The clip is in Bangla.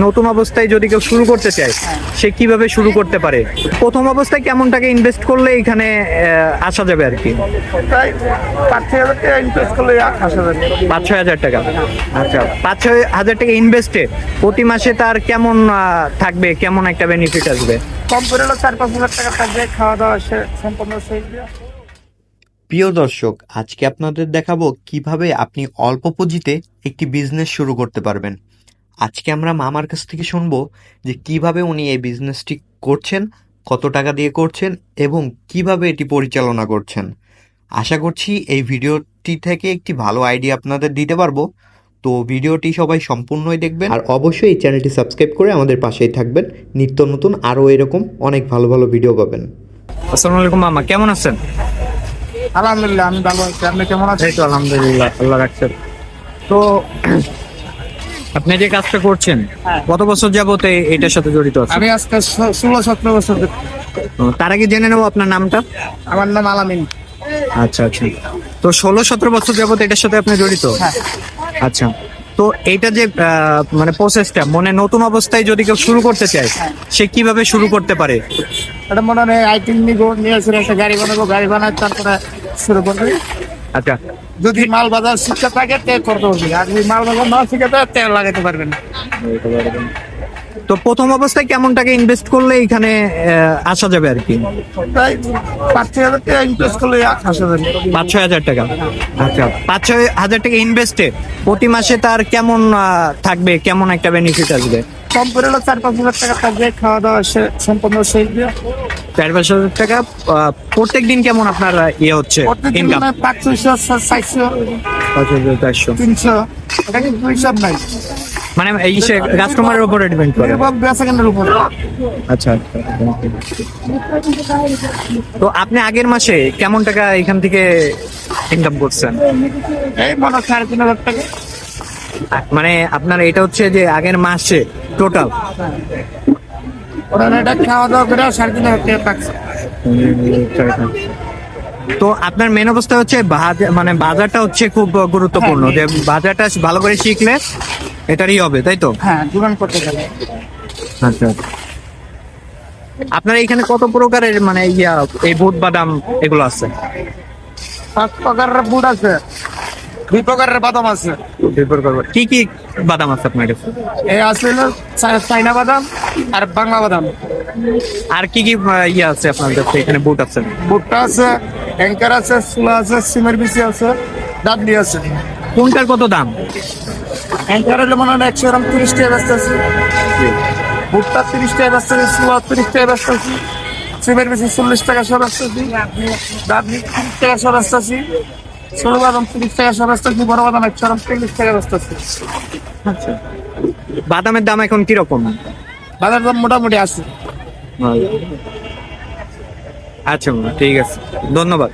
নতুন অবস্থায় যদি কেউ শুরু করতে চায় সে কীভাবে শুরু করতে পারে? প্রথম অবস্থায় কেমন টাকা ইনভেস্ট করলে এখানে আহ, আসা যাবে আর কি? পাঁচ ছয় হাজার টাকা ইনভেস্ট করলে আসা যাবে। পাঁচ ছয় হাজার টাকা। আচ্ছা পাঁচ ছয় হাজার টাকা ইনভেস্টে প্রতি মাসে তার কেমন আহ, থাকবে? কেমন একটা বেনিফিট আসবে? কম করে হলো চার পাঁচ হাজার টাকা থাকবে খাওয়া দাওয়া সম্পূর্ণ প্রিয় দর্শক আজকে আপনাদের দেখাবো কীভাবে আপনি অল্প পুঁজিতে একটি বিজনেস শুরু করতে পারবেন। আজকে আমরা মামার কাছ থেকে শুনব যে কীভাবে উনি এই বিজনেসটি করছেন কত টাকা দিয়ে করছেন এবং কীভাবে এটি পরিচালনা করছেন। আশা করছি এই ভিডিওটি থেকে একটি ভালো আইডিয়া আপনাদের দিতে পারব। তো ভিডিওটি সবাই সম্পূর্ণই দেখবেন। আর অবশ্যই এই চ্যানেলটি সাবস্ক্রাইব করে আমাদের পাশেই থাকবেন। নিত্য নতুন আরও এরকম অনেক ভালো ভালো ভিডিও পাবেন। আসসালামু আলাইকুম মামা কেমন আছেন? আলহামদুলিল্লাহ আমি ভালো আছি। আপনি কেমন আছেন? এই তো আলহামদুলিল্লাহ আল্লাহ রাখছেন তো আপনি যে কাজটা করছেন কত বছর যাবত এটার সাথে জড়িত আছেন? আমি আজকে ষোলো সতেরো বছর তার আগে জেনে নেব আপনার নামটা। আমার নাম আলামিন। আচ্ছা আচ্ছা। তো ষোলো সতেরো বছর যাবত এটার সাথে আপনি জড়িত? হ্যাঁ। আচ্ছা। তো এটা যে মানে প্রসেসটা মানে নতুন অবস্থায় যদি কেউ শুরু করতে চায় সে কীভাবে শুরু করতে পারে? এটা মনে হয় আইটিং নিবো নিয়ে আসলে একটা গাড়ি বানাবো গাড়ি বানায় তারপরে শুরু করবে। আচ্ছা। যদি মাল বাজার শিক্ষা থাকে তে করতে পারবি। আর যদি মাল বাজার না শিখে তেল লাগাতে পারবেন না। তো প্রথম অবস্থায় কেমন টাকা ইনভেস্ট করলে এখানে আসা যাবে আর কি? তাই পাঁচ ছয় হাজার টাকা ইনভেস্ট করলে আসা যাবে। পাঁচ ছয় হাজার টাকা। আচ্ছা পাঁচ ছয় হাজার টাকা ইনভেস্টে প্রতি মাসে তার কেমন থাকবে? কেমন একটা বেনিফিট আসবে? কম করে হলো চার পাঁচ হাজার টাকা থাকবে খাওয়া দাওয়া সম্পূর্ণ চার পাঁচ হাজার টাকা প্রত্যেক দিন কেমন আপনার ইয়ে হচ্ছে ইনকাম পাঁচশো চারশো পাঁচ হাজার চারশো। তিনশো এটা কিন্তু হিসাব নাই। মানে এই কাস্টমারের উপরে ডিপেন্ড করে। এবং বেসাকেন্ডের উপর। আচ্ছা আচ্ছা। তো আপনি আগের মাসে কেমন টাকা এখান থেকে ইনকাম করছেন? এই মনে হয় সাড়ে তিন হাজার টাকা। মানে আপনার এটা হচ্ছে যে আগের মাসে টোটাল ওরা এটা খাওয়া দাওয়া করে সাড়ে তিন হাজার টাকা তো আপনার মেন অবস্থা হচ্ছে মানে বাজারটা হচ্ছে খুব গুরুত্বপূর্ণ। যে বাজারটা ভালো করে শিখলে এটারই হবে তাই তো? হ্যাঁ করতে গেলে। আচ্ছা। আপনার এখানে কত প্রকারের মানে ইয়া এই বুট বাদাম এগুলো আছে? পাঁচ প্রকারের বুট আছে। দুই প্রকারের বাদাম আছে। দুই প্রকার কি কি বাদাম আছে আপনার কাছে? এই আছে হলো চা- চাইনা বাদাম আর বাংলা বাদাম। আর কি কি ইয়ে আছে আপনার কাছে? এখানে বুট আছে। ভুট্টা আছে অ্যাঙ্কার আছে সুলা আছে সিমের বিচি আছে ডাবলি আছে। কোনটার কত দাম? অ্যাঙ্কার হলে মনে হয় একশো গ্রাম তিরিশ টাকা ব্যস্ত আছে। ভুট্টা তিরিশ টাকা ব্যস্ত আছে সুলা তিরিশ টাকা ব্যস্ত আছে সিমের বিচি চল্লিশ টাকা সব ব্যস্ত আছি ডাবলি তিরিশ টাকা সব ব্যস্ত আছি ছোট বাদাম তিরিশ টাকা সব ব্যস্ত আছি বড় বাদাম একশো গ্রাম চল্লিশ টাকা ব্যস্ত আছে। আচ্ছা। বাদামের দাম এখন কীরকম? বাদামের দাম মোটামুটি আছে। আচ্ছা ঠিক আছে। ধন্যবাদ।